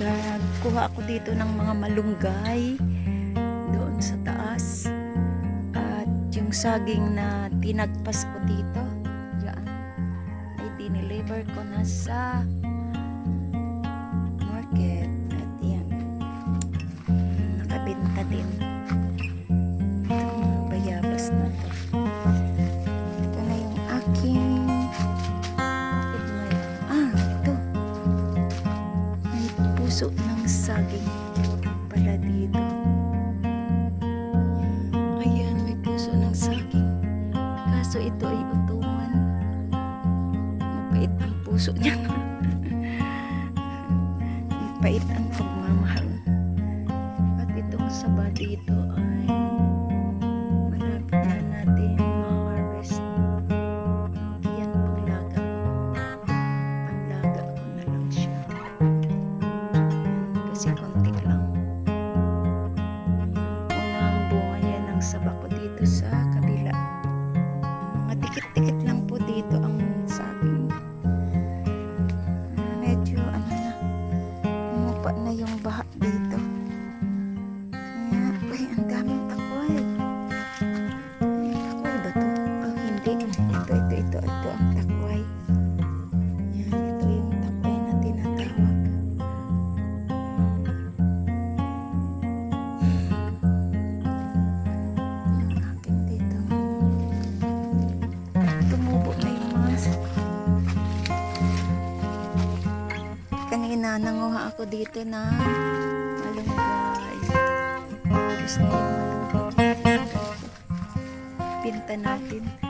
nagkuha ako dito ng mga malunggay doon sa taas. At yung saging na tinagpas ko dito dyan ay diniliver ko na sa market. At yan nakabinta din. puso ng saging pala dito. Ayan, may puso ng saging. Kaso ito ay utuman. Mapait ang puso niya. Mapait ang pagmamahal. At itong saba dito uh, nanguha ako dito ng malunggay. Tapos na yung malunggay. Pinta natin.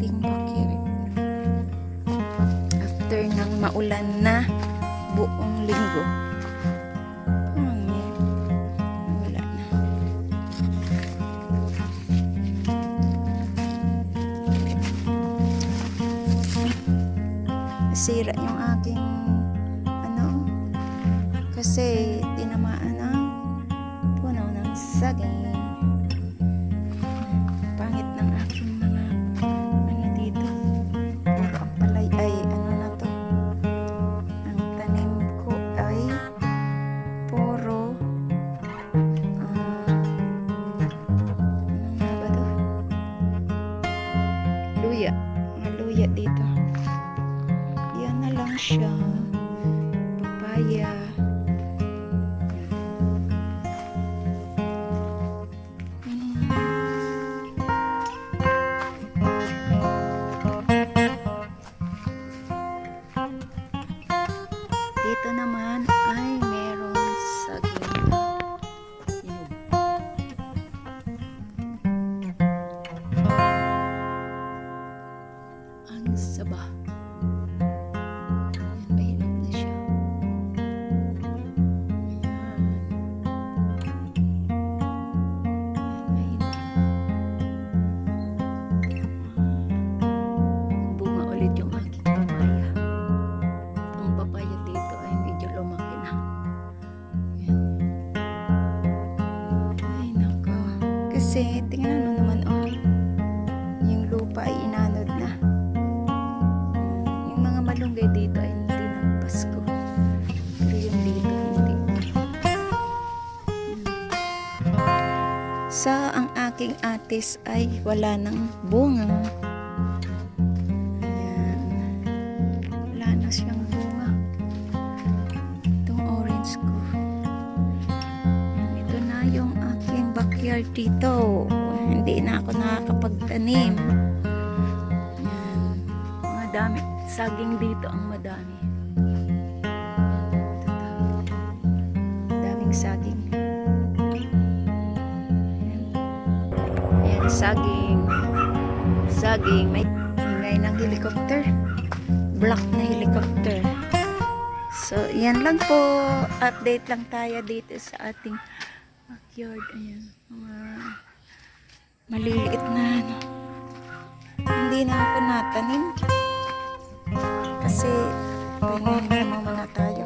ating pakirit. After ng maulan na buong linggo. Hmm, wala na. Sira yung aking ano kasi luya. Mga dito. Yan na lang siya. Papaya. sa ang aking atis ay wala ng bunga. Ayan. Wala na siyang bunga. Itong orange ko. Ayan. Ito na yung aking backyard dito. Hindi na ako nakakapagtanim. Ayan. Mga dami. Saging dito ang madami. Daming saging. Saging. Saging. May ingay ng helicopter. Black na helicopter. So, yan lang po. Update lang tayo dito sa ating backyard. Ayan. Mga maliliit na ano. Hindi na ako natanim. Kasi pahinga muna tayo.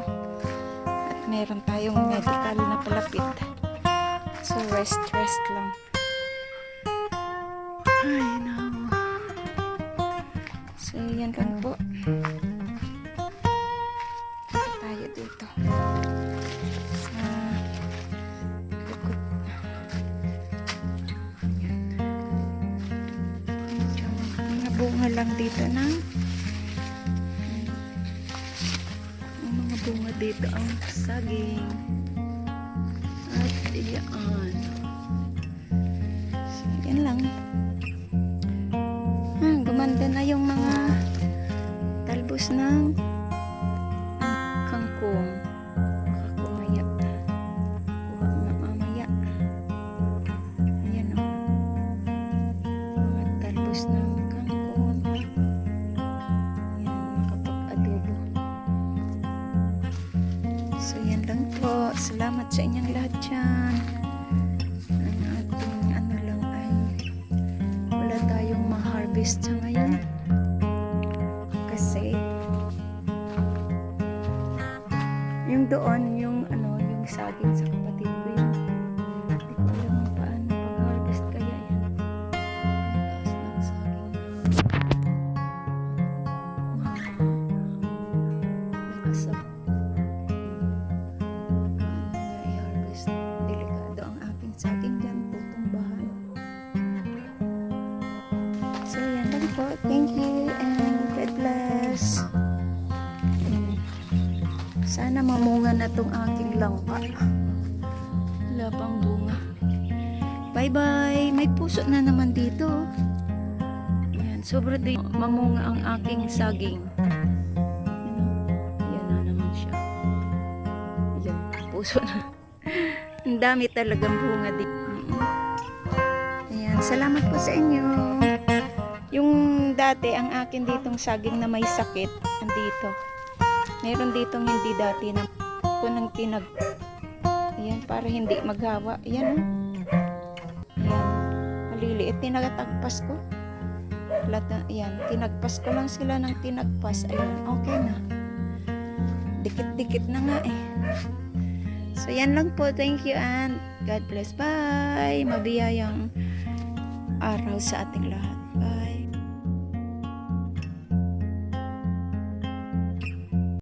At meron tayong medical na palapit. So, rest, rest lang. Ay, no. So, yan lang po. Tayo dito. Sa likod. Medyo mga bunga lang dito ng mga bunga dito ang saging. At iyan. So, yan lang. Talbos ng kangkong. Kakumaya. Kuha nga mamaya. Ayan o. Mga talbos ng kangkong. Ayan, makapag-adobo. So, yan lang po. Salamat sa inyong lahat dyan. Ang ating ano lang ay wala tayong ma-harvest sa ngayon. Yung doon, yung ano, yung saging sa kapatid ko yun. Hindi ko alam kung paano pag-harvest kaya yan. Ang taas ng saging na nakasab. Paano niya i-harvest? Delikado ang aking saging dyan, putong bahan. So, yan. Thank you na tong aking langka. Wala pang bunga. Bye-bye. May puso na naman dito. Ayan, sobra din mamunga ang aking saging. Ayan na naman siya. Ayan, puso na. Ang dami talagang bunga dito. Ayan, salamat po sa inyo. Yung dati, ang akin ditong saging na may sakit, andito. Meron ditong hindi dati na ko ng tinag. Ayan, para hindi maghawa. Ayan, oh. Ayan. Maliliit, tinagtagpas ko. Lahat na, ayan, tinagpas ko lang sila ng tinagpas. Ayan, okay na. Dikit-dikit na nga eh. So, yan lang po. Thank you and God bless. Bye! Mabiyayang araw sa ating lahat.